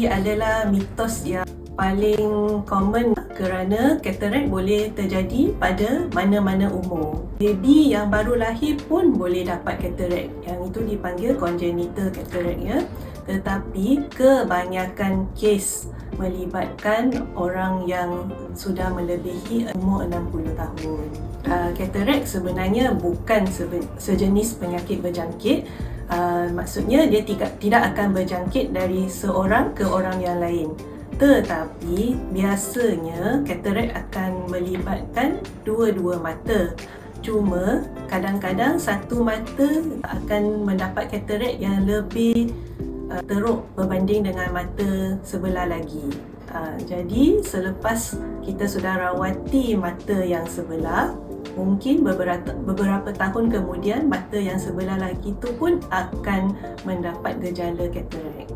Ini adalah mitos yang paling common kerana cataract boleh terjadi pada mana-mana umur. Baby yang baru lahir pun boleh dapat cataract. Yang itu dipanggil congenital cataract ya. Tetapi kebanyakan kes melibatkan orang yang sudah melebihi umur 60 tahun. Uh, cataract sebenarnya bukan sejenis penyakit berjangkit. Uh, maksudnya dia tidak tidak akan berjangkit dari seorang ke orang yang lain. Tetapi biasanya cataract akan melibatkan dua-dua mata. Cuma kadang-kadang satu mata akan mendapat cataract yang lebih uh, teruk berbanding dengan mata sebelah lagi. Uh, jadi selepas kita sudah rawati mata yang sebelah, mungkin beberapa beberapa tahun kemudian mata yang sebelah lagi tu pun akan mendapat gejala cataract.